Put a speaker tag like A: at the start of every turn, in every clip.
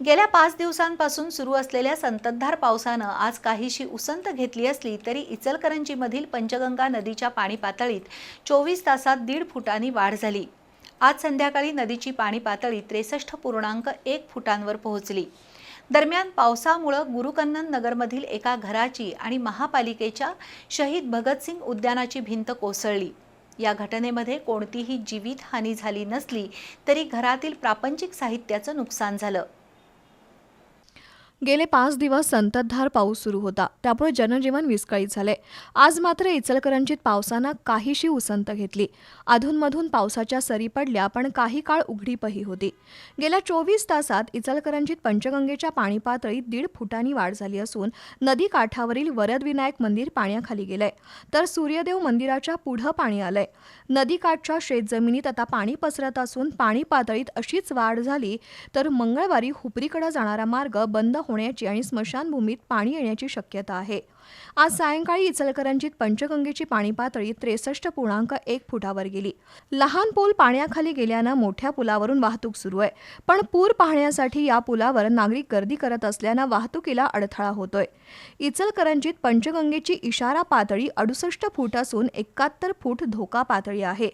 A: गेल्या पाच दिवसांपासून सुरू असलेल्या संततधार पावसानं आज काहीशी उसंत घेतली असली तरी इचलकरंजीमधील पंचगंगा नदीच्या पाणी पातळीत चोवीस तासात दीड फुटांनी वाढ झाली. आज संध्याकाळी नदीची पाणी पातळी त्रेसष्ट पूर्णांक एक फुटांवर पोहोचली. दरम्यान पावसामुळं गुरुकन्नन नगरमधील एका घराची आणि महापालिकेच्या शहीद भगतसिंग उद्यानाची भिंत कोसळली. या घटनेमध्ये कोणतीही जीवितहानी झाली नसली तरी घरातील प्रापंचिक साहित्याचं नुकसान झालं.
B: गेले पाच दिवस संततधार पाऊस सुरू होता. त्यामुळे जनजीवन विस्कळीत झाले. आज मात्र इचलकरंजीत पावसानं काहीशी उसंत घेतली. अधूनमधून पावसाच्या सरी पडल्या पण काही काळ उघडीपही होती. गेल्या चोवीस तासात इचलकरंजीत पंचगंगेच्या पाणी पातळीत दीड फुटांनी वाढ झाली असून नदी काठावरील वरदविनायक मंदिर पाण्याखाली गेलंय. तर सूर्यदेव मंदिराच्या पुढं पाणी आलंय. नदीकाठच्या शेतजमिनीत आता पाणी पसरत असून पाणी पातळीत अशीच वाढ झाली तर मंगळवारी हुपरीकडे जाणारा मार्ग बंद होण्याची आणि स्मशानभूमीत पाणी येण्याची शक्यता आहे. आज सायंकाळी इचलकरंजीत पंचगंगेची पाणी पातळी त्रेसष्ट पूर्णांक एक फुटावर गेली. लहान पूल पाण्याखाली गेल्यानं मोठ्या पुलावरून वाहतूक सुरू आहे. पण पूर पाहण्यासाठी या पुलावर नागरिक गर्दी करत असल्यानं वाहतुकीला अडथळा होतोय. इचलकरंजीत पंचगंगेची इशारा पातळी अडुसष्ट फूट असून एकाहत्तर फूट धोका पातळी आहे.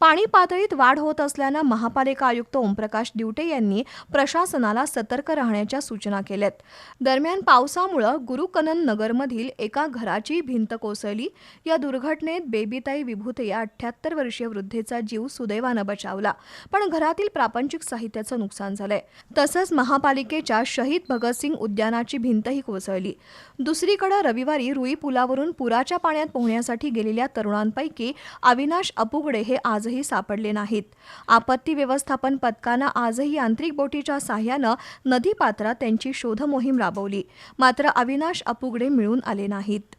B: पाणी पातळीत वाढ होत असल्यानं महापालिका आयुक्त ओमप्रकाश दिवटे यांनी प्रशासनाला सतर्क राहण्याच्या सूचना केल्यात. दरम्यान पावसामुळं गुरुकनन नगरमधील एका घराची भिंत कोसळली. या दुर्घटनेत बेबीताई विभूते या अठ्ठ्याहत्तर वर्षीय वृद्धेचा जीव सुदैवानं बचावला. पण घरातील प्रापंचिक साहित्याचं नुकसान झालंय. तसंच महापालिकेच्या शहीद भगतसिंग उद्यानाची भिंतही कोसळली. दुसरीकडे रविवारी रुई पुलावरून पुराच्या पाण्यात पोहण्यासाठी गेलेल्या तरुणांपैकी अविनाश अपुगडे हे आज आजही सापडले नाहीत. आपत्ती व्यवस्थापन पथकानं आजही यांत्रिक बोटीच्या साह्यानं नदीपात्रात त्यांची शोधमोहीम राबवली. मात्र अविनाश अपुगडे मिळून आले नाहीत.